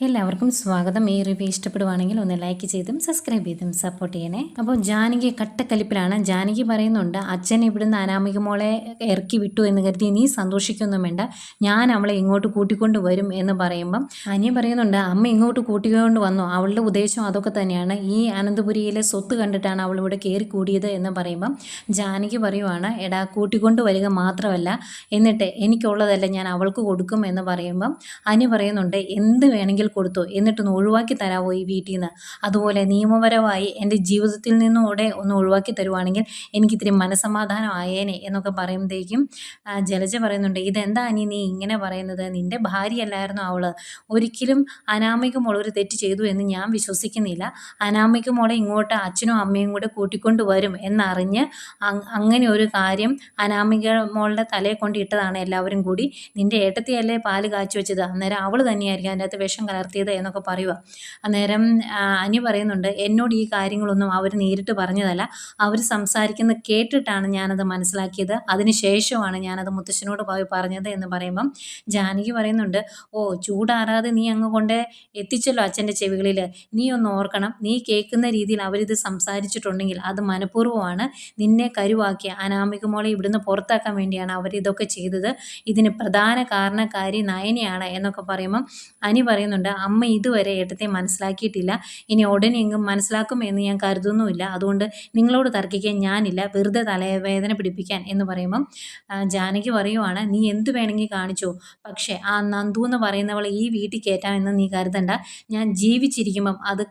എല്ലാവർക്കും സ്വാഗതം. ഈ റിവ്യൂ ഇഷ്ടപ്പെടുവാണെങ്കിൽ ഒന്ന് ലൈക്ക് ചെയ്തും സബ്സ്ക്രൈബ് ചെയ്തും സപ്പോർട്ട് ചെയ്യണേ. അപ്പോൾ ജാനകി കട്ടക്കലിപ്പിലാണ്. ജാനകി പറയുന്നുണ്ട് അച്ഛൻ ഇവിടുന്ന് അനാമിക മോളെ ഇറക്കി വിട്ടു എന്ന് കരുതി നീ സന്തോഷിക്കൊന്നും വേണ്ട. ഞാൻ അവളെ ഇങ്ങോട്ട് കൂട്ടിക്കൊണ്ട് വരും എന്ന് പറയുമ്പം അനിയ പറയുന്നുണ്ട് അമ്മ ഇങ്ങോട്ട് കൂട്ടിക്കൊണ്ട് വന്നു. അവളുടെ ഉദ്ദേശം അതൊക്കെ തന്നെയാണ്. ഈ അനന്തപുരിയിലെ സ്വത്ത് കണ്ടിട്ടാണ് അവൾ ഇവിടെ കയറി കൂടിയത് എന്ന് പറയുമ്പം ജാനകി പറയുവാണ് എടാ കൂട്ടിക്കൊണ്ട് വരിക മാത്രമല്ല. എന്നിട്ട് എനിക്കുള്ളതല്ല ഞാൻ അവൾക്ക് കൊടുക്കും എന്ന് പറയുമ്പം അനി പറയുന്നുണ്ട് എന്ത് വേണമെങ്കിലും കൊടുത്തു. എന്നിട്ടൊന്ന് ഒഴിവാക്കി തരാമോ ഈ വീട്ടിൽ നിന്ന് അതുപോലെ നിയമപരമായി എന്റെ ജീവിതത്തിൽ നിന്നും കൂടെ ഒന്ന് ഒഴിവാക്കി തരുവാണെങ്കിൽ എനിക്കിത്തിരി മനസമാധാനം ആയേനെ എന്നൊക്കെ പറയുമ്പോഴത്തേക്കും ജലജ പറയുന്നുണ്ട് ഇതെന്താ അനി നീ ഇങ്ങനെ പറയുന്നത്? നിന്റെ ഭാര്യയല്ലായിരുന്നു അവൾ ഒരിക്കലും അനാമിക മോൾ ഒരു തെറ്റ് ചെയ്തു എന്ന് ഞാൻ വിശ്വസിക്കുന്നില്ല. അനാമിക മോളെ ഇങ്ങോട്ട് അച്ഛനും അമ്മയും കൂടെ കൂട്ടിക്കൊണ്ട് വരും എന്നറിഞ്ഞ് അങ് അങ്ങനെ ഒരു കാര്യം അനാമിക മോളുടെ തലയെ കൊണ്ട് ഇട്ടതാണ് എല്ലാവരും കൂടി. നിന്റെ ഏട്ടത്തിയല്ലേ പാൽ കാച്ചു വെച്ചത്? അന്നേരം അവൾ തന്നെയായിരിക്കും അതിന്റെ അകത്ത് വിഷം കലർത്തിയത് എന്നൊക്കെ പറയുക. അന്നേരം അനി പറയുന്നുണ്ട് എന്നോട് ഈ കാര്യങ്ങളൊന്നും അവർ നേരിട്ട് പറഞ്ഞതല്ല. അവർ സംസാരിക്കുന്നത് കേട്ടിട്ടാണ് ഞാനത് മനസ്സിലാക്കിയത്. അതിന് ശേഷമാണ് ഞാനത് മുത്തശ്ശനോട് പോയി പറഞ്ഞത് എന്ന് പറയുമ്പം ജാനകി പറയുന്നുണ്ട് ഓ ചൂടാറാതെ നീ അങ്ങ് കൊണ്ട് എത്തിച്ചല്ലോ അച്ഛന്റെ ചെവികളിൽ. നീ ഒന്ന് ഓർക്കണം. നീ കേൾക്കുന്ന രീതിയിൽ അവരിത് സംസാരിച്ചിട്ടുണ്ടെങ്കിൽ അത് മനഃപൂർവമാണ്. നിന്നെ കരുവാക്കിയ അനാമിക മോളെ ഇവിടുന്ന് പുറത്താക്കാൻ വേണ്ടിയാണ് അവരിതൊക്കെ ചെയ്തത്. ഇതിന് പ്രധാന കാരണക്കാരി നയനയാണ് എന്നൊക്കെ പറയുമ്പം അനി പറയുന്നുണ്ട് അമ്മ ഇതുവരെ ഏട്ടത്തെ മനസ്സിലാക്കിയിട്ടില്ല. ഇനി ഉടനെ എങ്ങും മനസ്സിലാക്കുമെന്ന് ഞാൻ കരുതുന്നുമില്ല. അതുകൊണ്ട് നിങ്ങളോട് തർക്കിക്കാൻ ഞാനില്ല. വെറുതെ തലവേദന പിടിപ്പിക്കാൻ എന്ന് പറയുമ്പം ജാനകി പറയുവാണ് നീ എന്ത് വേണമെങ്കിൽ കാണിച്ചോ. പക്ഷേ ആ നന്ദു എന്ന് പറയുന്നവളെ ഈ വീട്ടിൽ കയറ്റാമെന്ന് നീ കരുതണ്ട. ഞാൻ ജീവിച്ചിരിക്കുമ്പം അത്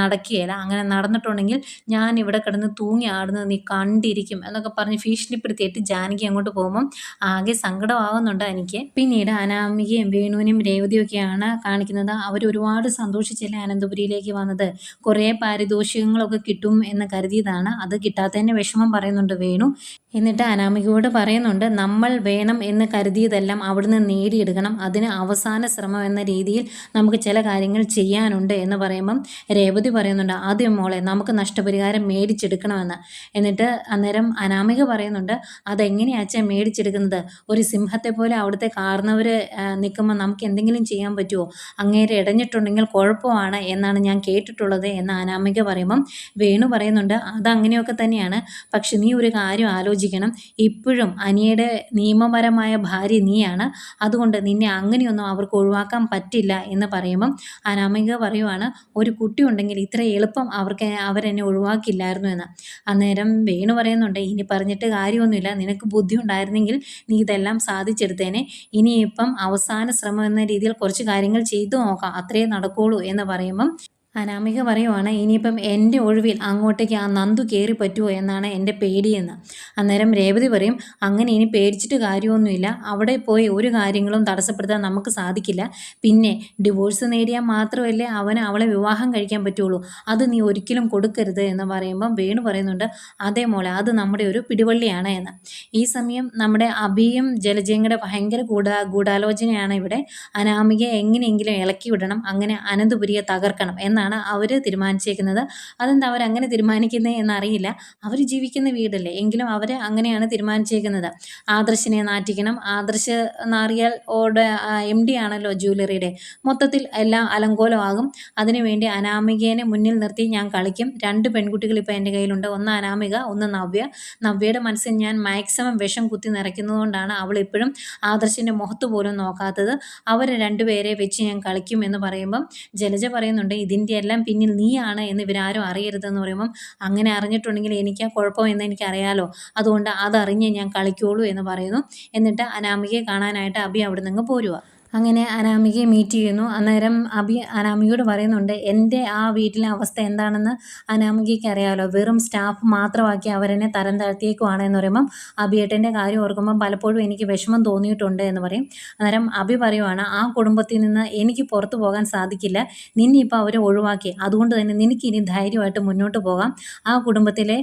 നടക്കുകയില്ല. അങ്ങനെ നടന്നിട്ടുണ്ടെങ്കിൽ ഞാൻ ഇവിടെ കിടന്ന് തൂങ്ങി ആടുന്നത് നീ കണ്ടിരിക്കും. എന്നൊക്കെ പറഞ്ഞ് ഭീഷണിപ്പെടുത്തിയിട്ട് ജാനകി അങ്ങോട്ട് പോകുമ്പം ആകെ സങ്കടമാവുന്നുണ്ട് എനിക്ക്. പിന്നീട് അനാമികയും വേണുവിനും രേവതിയും ഒക്കെയാണ് കാണിക്കുന്നത്. അവർ ഒരുപാട് സന്തോഷിച്ചല്ലേ അനന്തപുരിയിലേക്ക് വന്നത്? കുറേ പാരിതോഷികങ്ങളൊക്കെ കിട്ടും എന്ന് കരുതിയതാണ്. അത് കിട്ടാത്തതിന്റെ വിഷമം പറയുന്നുണ്ട് വേണു. എന്നിട്ട് അനാമികയോട് പറയുന്നുണ്ട് നമ്മൾ വേണം എന്ന് കരുതിയതെല്ലാം അവിടുന്ന് നേടിയെടുക്കണം. അതിന് അവസാന ശ്രമം എന്ന രീതിയിൽ നമുക്ക് ചില കാര്യങ്ങൾ ചെയ്യാനുണ്ട് എന്ന് പറയുമ്പം രേവതി പറയുന്നുണ്ട് ആദ്യം മോളെ നമുക്ക് നഷ്ടപരിഹാരം മേടിച്ചെടുക്കണമെന്ന്. എന്നിട്ട് അന്നേരം അനാമിക പറയുന്നുണ്ട് അതെങ്ങനെയാ അച്ഛൻ മേടിച്ചെടുക്കുന്നത്? ഒരു സിംഹത്തെ പോലെ അവിടുത്തെ കാർന്നവർ നിൽക്കുമ്പോൾ നമുക്ക് എന്തെങ്കിലും ചെയ്യാൻ പറ്റുമോ? അങ്ങേരെ ഇടഞ്ഞിട്ടുണ്ടെങ്കിൽ കുഴപ്പമാണ് എന്നാണ് ഞാൻ കേട്ടിട്ടുള്ളത് എന്ന് അനാമിക പറയുമ്പം വേണു പറയുന്നുണ്ട്. അതങ്ങനെയൊക്കെ തന്നെയാണ്. പക്ഷെ നീ ഒരു കാര്യം ആലോചിക്കണം. ഇപ്പോഴും അനിയുടെ നിയമപരമായ ഭാര്യ നീയാണ്. അതുകൊണ്ട് നിന്നെ അങ്ങനെയൊന്നും അവർക്ക് ഒഴിവാക്കാൻ പറ്റില്ല എന്ന് പറയുമ്പം അനാമിക പറയുവാണ് ഒരു കുട്ടി ഉണ്ടെങ്കിൽ ഇത്ര എളുപ്പം അവർക്ക് അവരെന്നെ ഒഴിവാക്കില്ലായിരുന്നു എന്ന്. അന്നേരം വേണു പറയുന്നുണ്ട് ഇനി പറഞ്ഞിട്ട് കാര്യമൊന്നുമില്ല. നിനക്ക് ബുദ്ധി ഉണ്ടായിരുന്നെങ്കിൽ നീ ഇതെല്ലാം സാധിച്ചെടുത്തേനെ. ഇനിയിപ്പം അവസാന ശ്രമം എന്ന രീതിയിൽ കുറച്ച് കാര്യങ്ങൾ ചെയ്തു നോക്കാം അത്രയേ നടക്കുകയുള്ളൂ എന്ന് പറയുമ്പം അനാമിക പറയുവാണ് ഇനിയിപ്പം എന്റെ ഒഴിവിൽ അങ്ങോട്ടേക്ക് ആ നന്ദു കയറി പറ്റുമോ എന്നാണ് എന്റെ പേടിയെന്ന്. അന്നേരം രേവതി പറയും അങ്ങനെ ഇനി പേടിച്ചിട്ട് കാര്യമൊന്നുമില്ല. അവിടെ പോയി ഒരു കാര്യങ്ങളും തടസ്സപ്പെടുത്താൻ നമുക്ക് സാധിക്കില്ല. പിന്നെ ഡിവോഴ്സ് നേടിയാൽ മാത്രമല്ലേ അവന് അവളെ വിവാഹം കഴിക്കാൻ പറ്റുള്ളൂ. അത് നീ ഒരിക്കലും കൊടുക്കരുത് എന്ന് പറയുമ്പം വേണു പറയുന്നുണ്ട് അതേ മോളെ അത് നമ്മുടെ ഒരു പിടിവള്ളിയാണ് എന്ന്. ഈ സമയം നമ്മുടെ അഭിയും ജലജയും കൂടെ ഭയങ്കര ഗൂഢാ ഗൂഢാലോചനയാണ് ഇവിടെ. അനാമികയെ എങ്ങനെയെങ്കിലും ഇളക്കി വിടണം അങ്ങനെ അനന്തപുരിയെ തകർക്കണം എന്നാണ് അവർ തീരുമാനിച്ചേക്കുന്നത്. അതെന്താ അവരങ്ങനെ തീരുമാനിക്കുന്നത് എന്നറിയില്ല. അവർ ജീവിക്കുന്ന വീടല്ലേ എങ്കിലും അവർ അങ്ങനെയാണ് തീരുമാനിച്ചേക്കുന്നത്. ആദർശിനെ നാറ്റിക്കണം. ആദർശ് നാറിയാൽ ഓടെ എം ഡി ആണല്ലോ ജ്വല്ലറിയുടെ. മൊത്തത്തിൽ എല്ലാം അലങ്കോലമാകും. അതിനുവേണ്ടി അനാമികേനെ മുന്നിൽ നിർത്തി ഞാൻ കളിക്കും. രണ്ട് പെൺകുട്ടികൾ ഇപ്പോൾ എന്റെ കയ്യിലുണ്ട്. ഒന്ന് അനാമിക ഒന്ന് നവ്യ. നവ്യയുടെ മനസ്സിൽ ഞാൻ മാക്സിമം വിഷം കുത്തി നിറയ്ക്കുന്നതുകൊണ്ടാണ് അവൾ ഇപ്പോഴും ആദർശിന്റെ മുഖത്ത് പോലും നോക്കാത്തത്. അവർ രണ്ടുപേരെ വെച്ച് ഞാൻ കളിക്കും എന്ന് പറയുമ്പം ജലജ പറയുന്നുണ്ട് ഇതിന്റെ എല്ലാം പിന്നിൽ നീയാണ് എന്ന് ഇവരാരും അറിയരുതെന്ന് പറയുമ്പം അങ്ങനെ അറിഞ്ഞിട്ടുണ്ടെങ്കിൽ എനിക്ക് കുഴപ്പം എന്ന് എനിക്കറിയാലോ. അതുകൊണ്ട് അതറിഞ്ഞേ ഞാൻ കളിക്കുള്ളൂ എന്ന് പറയുന്നു. എന്നിട്ട് അനാമികയെ കാണാനായിട്ട് അബി അവിടെ നിന്ന് പോരുക അങ്ങനെ അനാമികയെ മീറ്റ് ചെയ്യുന്നു. അന്നേരം അബി അനാമികയോട് പറയുന്നുണ്ട് എന്റെ ആ വീട്ടിലെ അവസ്ഥ എന്താണെന്ന് അനാമികയ്ക്ക് അറിയാമല്ലോ വെറും സ്റ്റാഫ് മാത്രമാക്കി അവരെന്നെ തരം താഴ്ത്തിയേക്കുവാണ് എന്ന് പറയുമ്പം അബിയേട്ടന്റെ കാര്യം ഓർക്കുമ്പം പലപ്പോഴും എനിക്ക് വിഷമം തോന്നിയിട്ടുണ്ട് എന്ന് പറയും. അന്നേരം അബി പറയുവാണ് ആ കുടുംബത്തിൽ നിന്ന് എനിക്ക് പുറത്തു പോകാൻ സാധിക്കില്ല. നിന്നെ ഇപ്പോൾ അവരെ ഒഴിവാക്കി. അതുകൊണ്ട് തന്നെ നിനക്ക് ഇനി ധൈര്യമായിട്ട് മുന്നോട്ട് പോകാം. ആ കുടുംബത്തിലെ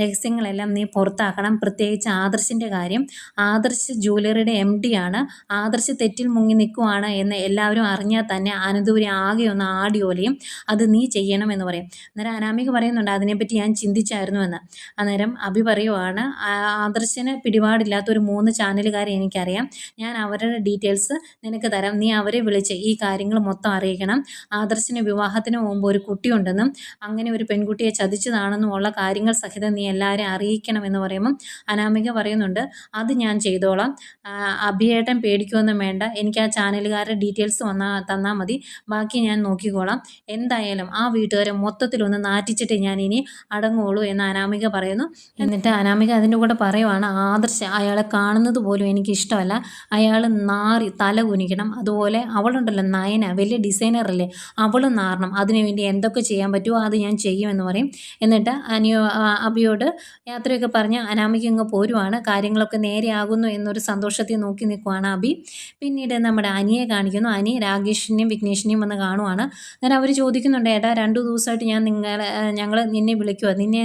രഹസ്യങ്ങളെല്ലാം നീ പുറത്താക്കണം. പ്രത്യേകിച്ച് ആദർശിന്റെ കാര്യം. ആദർശ് ജ്വല്ലറിയുടെ എം ഡി ആണ്. ആദർശ് തെറ്റിൽ മുങ്ങി നിൽക്കുവാണ് എന്ന് എല്ലാവരും അറിഞ്ഞാൽ തന്നെ അനന്തപുരി ആകെ ഒന്ന് ആടി ഒലയും. അത് നീ ചെയ്യണം എന്ന് പറയും. അന്നേരം അനാമിക പറയുന്നുണ്ട് അതിനെപ്പറ്റി ഞാൻ ചിന്തിച്ചായിരുന്നു എന്ന് അന്നേരം അഭി പറയുവാണ് "ആ- ആദർശന് പിടിപാടില്ലാത്ത ഒരു മൂന്ന് ചാനലുകാരെ എനിക്കറിയാം. ഞാൻ അവരുടെ ഡീറ്റെയിൽസ് നിനക്ക് തരാം. നീ അവരെ വിളിച്ച് ഈ കാര്യങ്ങൾ മൊത്തം അറിയിക്കണം. ആദർശന് വിവാഹത്തിന് മുമ്പ് ഒരു കുട്ടിയുണ്ടെന്നും അങ്ങനെ ഒരു പെൺകുട്ടിയെ ചതിച്ചതാണെന്നും ഉള്ള കാര്യങ്ങൾ സഹിതം നീ എല്ലാവരെയും അറിയിക്കണം എന്ന് പറയുമ്പം അനാമിക പറയുന്നുണ്ട് അത് ഞാൻ ചെയ്തോളാം. അഭിയേട്ടം പേടിക്കുമൊന്നും വേണ്ട. എനിക്ക് ആ ചാനലുകാരുടെ ഡീറ്റെയിൽസ് വന്നാൽ തന്നാൽ മതി. ബാക്കി ഞാൻ നോക്കിക്കോളാം. എന്തായാലും ആ വീട്ടുകാരെ മൊത്തത്തിലൊന്ന് നാറ്റിച്ചിട്ട് ഞാൻ ഇനി അടങ്ങുള്ളൂ എന്ന് അനാമിക പറയുന്നു. എന്നിട്ട് അനാമിക അതിന്റെ കൂടെ പറയുവാണ് ആദർശ അയാളെ കാണുന്നത് പോലും എനിക്ക് ഇഷ്ടമല്ല അയാൾ നാറി തല കുനിക്കണം. അതുപോലെ അവളുണ്ടല്ലോ നയന വലിയ ഡിസൈനറല്ലേ. അവളും നാറണം. അതിനുവേണ്ടി എന്തൊക്കെ ചെയ്യാൻ പറ്റുമോ അത് ഞാൻ ചെയ്യുമെന്ന് പറയും. എന്നിട്ട് അനിയോ അബിയോട് യാത്രയൊക്കെ പറഞ്ഞ് അനാമിക ഇങ്ങ് പോരുവാണ്. കാര്യങ്ങളൊക്കെ നേരെയാകുന്നു എന്നൊരു സന്തോഷത്തിൽ നോക്കി നിൽക്കുവാണ് അഭി പിന്നീട് നമ്മുടെ അനിയെ കാണിക്കുന്നു. അനി രാകേഷിനെയും വിഘ്നേഷിനെയും വന്ന് കാണുവാണ്. അന്നേരം അവർ ചോദിക്കുന്നുണ്ട് ഏട്ടാ രണ്ടു ദിവസമായിട്ട് ഞാൻ നിങ്ങളെ ഞങ്ങൾ നിന്നെ വിളിക്കുക നിന്നെ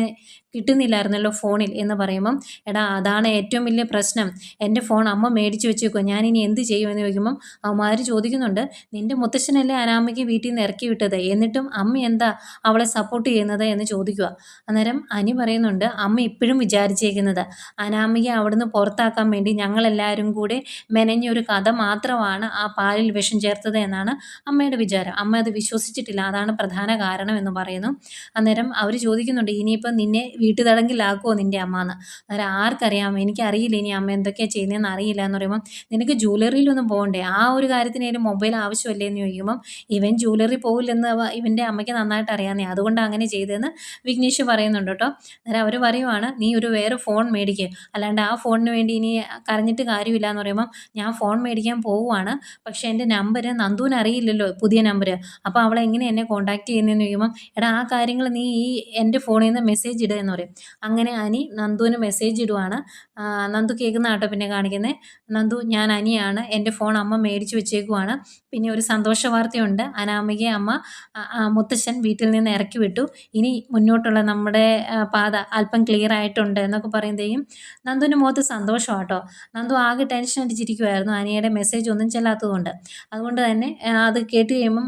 കിട്ടുന്നില്ലായിരുന്നല്ലോ ഫോണിൽ എന്ന് പറയുമ്പം എടാ അതാണ് ഏറ്റവും വലിയ പ്രശ്നം. എന്റെ ഫോൺ അമ്മ മേടിച്ച് വെച്ചേക്കുക ഞാനിനി എന്ത് ചെയ്യുമെന്ന് ചോദിക്കുമ്പം അമ്മമാർ ചോദിക്കുന്നുണ്ട് നിന്റെ മുത്തശ്ശനല്ലേ അനാമയ്ക്ക് വീട്ടിൽ നിന്ന് ഇറക്കി വിട്ടത്? എന്നിട്ടും അമ്മ എന്താ അവളെ സപ്പോർട്ട് ചെയ്യുന്നത്? എന്ന് ചോദിക്കുക അന്നേരം അനി പറയുന്നുണ്ട് അമ്മ ഇപ്പോഴും വിചാരിച്ചേക്കുന്നത് അനാമിക അവിടുന്ന് പുറത്താക്കാൻ വേണ്ടി ഞങ്ങളെല്ലാവരും കൂടെ മെനഞ്ഞൊരു കഥ മാത്രമാണ് ആ പാലിൽ വിഷം ചേർത്തത് എന്നാണ് അമ്മയുടെ വിചാരം. അമ്മ അത് വിശ്വസിച്ചിട്ടില്ല. അതാണ് പ്രധാന കാരണം എന്ന് പറയുന്നു. അന്നേരം അവർ ചോദിക്കുന്നുണ്ട് ഇനിയിപ്പം നിന്നെ വീട്ടുതടങ്കിലാക്കുമോ നിന്റെ അമ്മ എന്ന് അന്നേരം ആർക്കറിയാം? എനിക്കറിയില്ല ഇനി അമ്മ എന്തൊക്കെയാണ് ചെയ്യുന്നതെന്ന് അറിയില്ല എന്ന് പറയുമ്പം നിനക്ക് ജ്വല്ലറിയിലൊന്നും പോകണ്ടേ? ആ ഒരു കാര്യത്തിനേലും മൊബൈൽ ആവശ്യമല്ലേ എന്ന് ചോദിക്കുമ്പം ഇവൻ ജ്വല്ലറി പോകില്ലെന്ന് ഇവന്റെ അമ്മയ്ക്ക് നന്നായിട്ട് അറിയാമെന്നേ അതുകൊണ്ട് അങ്ങനെ ചെയ്തതെന്ന് വിഘ്നേഷ് പറയുന്നുണ്ട് കേട്ടോ. അന്നേരം അവർ പറയുവാണ് നീ ഒരു വേറെ ഫോൺ മേടിക്കുക അല്ലാണ്ട് ആ ഫോണിന് വേണ്ടി ഇനി കരഞ്ഞിട്ട് കാര്യമില്ല എന്ന് പറയുമ്പം ഞാൻ ഫോൺ മേടിക്കാൻ പോവുകയാണ് പക്ഷേ എന്റെ നമ്പർ നന്ദുവിന് അറിയില്ലല്ലോ പുതിയ നമ്പർ അപ്പോൾ അവളെങ്ങനെ എന്നെ കോൺടാക്ട് ചെയ്യുന്നതെന്ന് ചോദിക്കുമ്പം എടാ ആ കാര്യങ്ങൾ നീ ഈ എന്റെ ഫോണിൽ നിന്ന് മെസ്സേജ് ഇടുക എന്ന് പറയും. അങ്ങനെ അനി നന്ദുവിന് മെസ്സേജ് ഇടുവാണ്. നന്ദു കേൾക്കുന്ന കേട്ടോ പിന്നെ കാണിക്കുന്നത് നന്ദു ഞാൻ അനിയാണ്. എന്റെ ഫോൺ അമ്മ മേടിച്ച് വെച്ചേക്കുവാണ്. പിന്നെ ഒരു സന്തോഷ വാർത്തയുണ്ട്. അനാമികയെ അമ്മ മുത്തശ്ശൻ വീട്ടിൽ നിന്ന് ഇറക്കി വിട്ടു. ഇനി മുന്നോട്ടുള്ള നമ്മുടെ പാത അല്പം ക്ലിയർ ആയിട്ടുണ്ട് എന്നൊക്കെ പറയുമ്പോഴേക്കും നന്ദുവിന്റെ മുഖത്ത് സന്തോഷമാട്ടോ നന്ദു ആകെ ടെൻഷൻ അടിച്ചിരിക്കുമായിരുന്നു അനിയുടെ മെസ്സേജ് ഒന്നും ചെല്ലാത്തതുകൊണ്ട്. അതുകൊണ്ട് തന്നെ അത് കേട്ട് കഴിയുമ്പം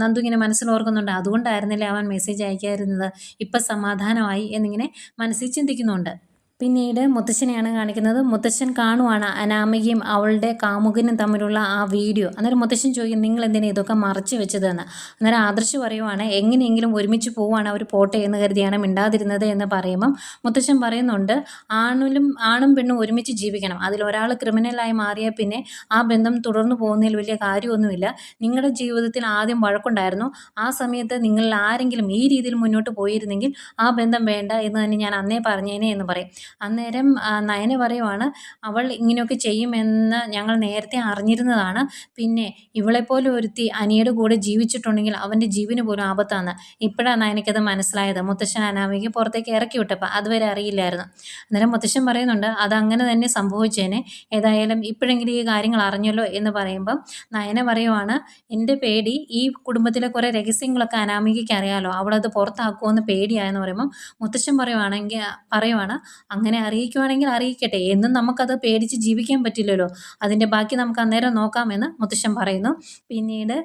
നന്ദു ഇങ്ങനെ മനസ്സിൽ ഓർക്കുന്നുണ്ട്. അതുകൊണ്ടായിരുന്നില്ലേ അവൻ മെസ്സേജ് അയക്കാതിരുന്നത്? ഇപ്പം സമാധാനമായി എന്നിങ്ങനെ മനസ്സിൽ ചിന്തിക്കുന്നുണ്ട്. പിന്നീട് മുത്തശ്ശനെയാണ് കാണിക്കുന്നത്. മുത്തശ്ശൻ കാണുവാണ് അനാമികയും അവളുടെ കാമുകനും തമ്മിലുള്ള ആ വീഡിയോ. അന്നേരം മുത്തശ്ശൻ ചോദിക്കും നിങ്ങൾ എന്തിനാ ഇതൊക്കെ മറച്ചു വെച്ചതെന്ന്? അന്നേരം ആദർശ് പറയുവാണ് എങ്ങനെയെങ്കിലും ഒരുമിച്ച് പോവാണ് അവർ പോട്ടെ എന്ന് കരുതിയാണ് മിണ്ടാതിരുന്നത് എന്ന് പറയുമ്പം മുത്തശ്ശൻ പറയുന്നുണ്ട് ആണിലും ആണും പെണ്ണും ഒരുമിച്ച് ജീവിക്കണം. അതിൽ അതിലൊരാൾ ക്രിമിനലായി മാറിയാൽ പിന്നെ ആ ബന്ധം തുടർന്നു പോകുന്നതിൽ വലിയ കാര്യമൊന്നുമില്ല. നിങ്ങളുടെ ജീവിതത്തിൽ ആദ്യം വഴക്കുണ്ടായിരുന്നു. ആ സമയത്ത് നിങ്ങളിൽ ആരെങ്കിലും ഈ രീതിയിൽ മുന്നോട്ട് പോയിരുന്നെങ്കിൽ ആ ബന്ധം വേണ്ട എന്ന് തന്നെ ഞാൻ അന്നേ പറഞ്ഞേനെ എന്ന് പറയും. അന്നേരം നയന പറയുവാണ് അവൾ ഇങ്ങനെയൊക്കെ ചെയ്യുമെന്ന് ഞങ്ങൾ നേരത്തെ അറിഞ്ഞിരുന്നതാണ്. പിന്നെ ഇവളെപ്പോലെ ഒരുത്തി അനിയുടെ കൂടെ ജീവിച്ചിട്ടുണ്ടെങ്കിൽ അവന്റെ ജീവന് പോലും ആപത്താണ് ഇപ്പോഴാണ് നയനയ്ക്കത് മനസ്സിലായത്. മുത്തശ്ശൻ അനാമിക പുറത്തേക്ക് ഇറക്കി വിട്ടപ്പോൾ അതുവരെ അറിയില്ലായിരുന്നു. അന്നേരം മുത്തശ്ശൻ പറയുന്നുണ്ട് അത് അങ്ങനെ തന്നെ സംഭവിച്ചേനെ. ഏതായാലും ഇപ്പോഴെങ്കിലും ഈ കാര്യങ്ങൾ അറിഞ്ഞല്ലോ എന്ന് പറയുമ്പം നയന പറയുവാണ് എന്റെ പേടി ഈ കുടുംബത്തിലെ കുറേ രഹസ്യങ്ങളൊക്കെ അനാമികയ്ക്ക് അറിയാലോ. അവളത് പുറത്താക്കുമെന്ന് പേടിയായെന്ന് പറയുമ്പം മുത്തശ്ശൻ പറയുവാണെങ്കിൽ പറയുവാണ് അങ്ങനെ അറിയിക്കുവാണെങ്കിൽ അറിയിക്കട്ടെ. എന്നും നമുക്കത് പേടിച്ച് ജീവിക്കാൻ പറ്റില്ലല്ലോ. അതിന്റെ ബാക്കി നമുക്ക് അന്നേരം നോക്കാമെന്ന് മുത്തശ്ശൻ പറയുന്നു. പിന്നീട്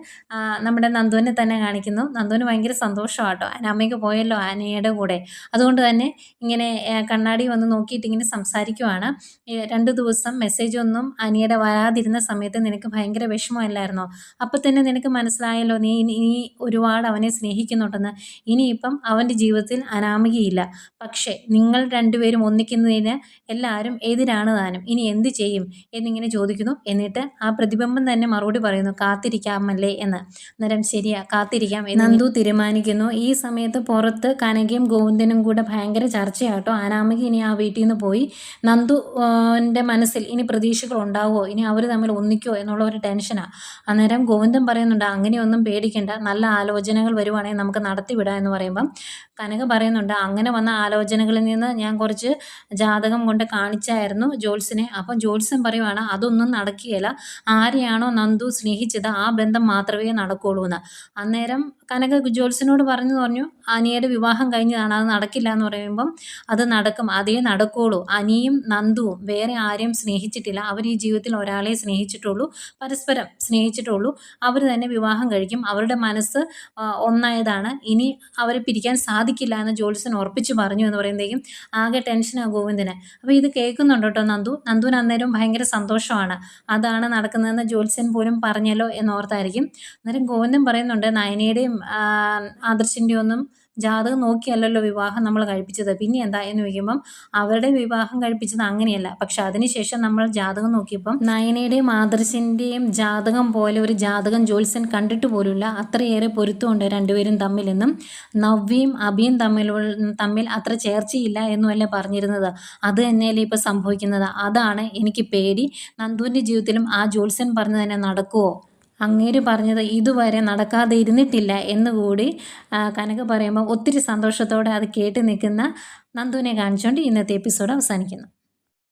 നമ്മുടെ നന്ദുവിനെ തന്നെ കാണിക്കുന്നു. നന്ദുവിന് ഭയങ്കര സന്തോഷമാട്ടോ. അനാമയ്ക്ക് പോയല്ലോ ആനയുടെ കൂടെ. അതുകൊണ്ട് തന്നെ ഇങ്ങനെ കണ്ണാടി വന്ന് നോക്കിയിട്ട് ഇങ്ങനെ സംസാരിക്കുവാണ്. രണ്ട് ദിവസം മെസ്സേജ് ഒന്നും അനിയുടെ വരാതിരുന്ന സമയത്ത് നിനക്ക് ഭയങ്കര വിഷമമല്ലായിരുന്നോ? അപ്പം തന്നെ നിനക്ക് മനസ്സിലായല്ലോ നീ ഇനി ഒരുപാട് അവനെ സ്നേഹിക്കുന്നുണ്ടെന്ന്. ഇനിയിപ്പം അവന്റെ ജീവിതത്തിൽ അനാമികയില്ല. പക്ഷേ നിങ്ങൾ രണ്ടുപേരും ഒന്നിക്കുന്നതിന് എല്ലാവരും എതിരാണ് താനും. ഇനി എന്ത് ചെയ്യും? എന്നിങ്ങനെ ചോദിക്കുന്നു. എന്നിട്ട് ആ പ്രതിബിംബം തന്നെ മറുപടി പറയുന്നു. കാത്തിരിക്കാമല്ലേ എന്ന്. അന്നേരം ശരിയാ കാത്തിരിക്കാം നന്ദു തീരുമാനിക്കുന്നു. ഈ സമയത്ത് പുറത്ത് കനകയും ഗോവിന്ദനും കൂടെ ഭയങ്കര ചർച്ചയാട്ടോ. അനാമിക ഇനി ആ വീട്ടിൽ നിന്ന് പോയി നന്ദുവിന്റെ മനസ്സിൽ ഇനി പ്രതീക്ഷകൾ ഉണ്ടാവുമോ ഇനി അവർ തമ്മിൽ ഒന്നിക്കോ എന്നുള്ള ഒരു ടെൻഷനാണ് അന്നേരം ഗോവിന്ദൻ പറയുന്നുണ്ട് അങ്ങനെയൊന്നും പേടിക്കേണ്ട. നല്ല ആലോചനകൾ വരുവാണെങ്കിൽ നമുക്ക് നടത്തിവിടാം എന്ന് പറയുമ്പം കനക പറയുന്നുണ്ട് അങ്ങനെ വന്ന ആലോചനകളിൽ നിന്ന് ഞാൻ കുറച്ച് ജാതകം കൊണ്ട് കാണിച്ചായിരുന്നു ജോത്സ്യനെ. അപ്പം ജോത്സ്യൻ പറയുവാണ് അതൊന്നും നടക്കുകയില്ല. ആരെയാണോ നന്ദു സ്നേഹിച്ചത് ആ ബന്ധം മാത്രമേ നടക്കുകയുള്ളൂ എന്ന്. അന്നേരം കനക ജോത്സ്യനോട് പറഞ്ഞു പറഞ്ഞു അനിയുടെ വിവാഹം കഴിഞ്ഞതാണ് അത് നടക്കില്ല എന്ന് പറയുമ്പം അത് നടക്കും അതേ നടക്കുകയുള്ളൂ. അനിയും നന്ദുവും വേറെ ആരെയും സ്നേഹിച്ചിട്ടില്ല. അവർ ഈ ജീവിതത്തിൽ ഒരാളെ സ്നേഹിച്ചിട്ടുള്ളൂ പരസ്പരം സ്നേഹിച്ചിട്ടുള്ളൂ. അവർ തന്നെ വിവാഹം കഴിക്കും. അവരുടെ മനസ്സ് ഒന്നായതാണ്. ഇനി അവരെ പിരിക്കാൻ സാധിക്കില്ല എന്ന് ജോത്സ്യൻ ഉറപ്പിച്ച് പറഞ്ഞു എന്ന് പറയുമ്പോഴേക്കും ആകെ ടെൻഷനാണ് ഗോവിന്ദന്. അപ്പോൾ ഇത് കേൾക്കുന്നുണ്ട് കേട്ടോ നന്ദു. നന്ദുവിന് അന്നേരം ഭയങ്കര സന്തോഷമാണ്. അതാണ് നടക്കുന്നതെന്ന് ജോത്സ്യൻ പോലും പറഞ്ഞല്ലോ എന്നോർത്തായിരിക്കും അന്നേരം ഗോവിന്ദൻ പറയുന്നുണ്ട് നയനയുടെയും ആദർശിന്റെയൊന്നും ജാതകം നോക്കിയല്ലല്ലോ വിവാഹം നമ്മൾ കഴിപ്പിച്ചത്. പിന്നെ എന്താ എന്ന് ചോദിക്കുമ്പം അവരുടെ വിവാഹം കഴിപ്പിച്ചത് അങ്ങനെയല്ല. പക്ഷെ അതിനുശേഷം നമ്മൾ ജാതകം നോക്കിയപ്പം നയനയുടെയും ആദർശിന്റെയും ജാതകം പോലെ ഒരു ജാതകം ജോത്സ്യൻ കണ്ടിട്ട് പോലുമില്ല. അത്രയേറെ പൊരുത്തമുണ്ട് രണ്ടുപേരും തമ്മിലെന്നും നവ്യയും അഭിയും തമ്മിൽ തമ്മിൽ അത്ര ചേർച്ചയില്ല എന്നുമല്ല പറഞ്ഞിരുന്നത്. അത് തന്നെയല്ലേ ഇപ്പോൾ സംഭവിക്കുന്നത്. അതാണ് എനിക്ക് പേടി. നന്ദുവിന്റെ ജീവിതത്തിലും ആ ജോത്സ്യൻ പറഞ്ഞു തന്നെ നടക്കുമോ അങ്ങേര് പറഞ്ഞത് ഇതുവരെ നടക്കാതെ ഇരുന്നിട്ടില്ല എന്നുകൂടി കനക പറയുമ്പോൾ ഒത്തിരി സന്തോഷത്തോടെ അത് കേട്ട് നിൽക്കുന്ന നന്ദുവിനെ കാണിച്ചുകൊണ്ട് ഇന്നത്തെ എപ്പിസോഡ് അവസാനിക്കുന്നു.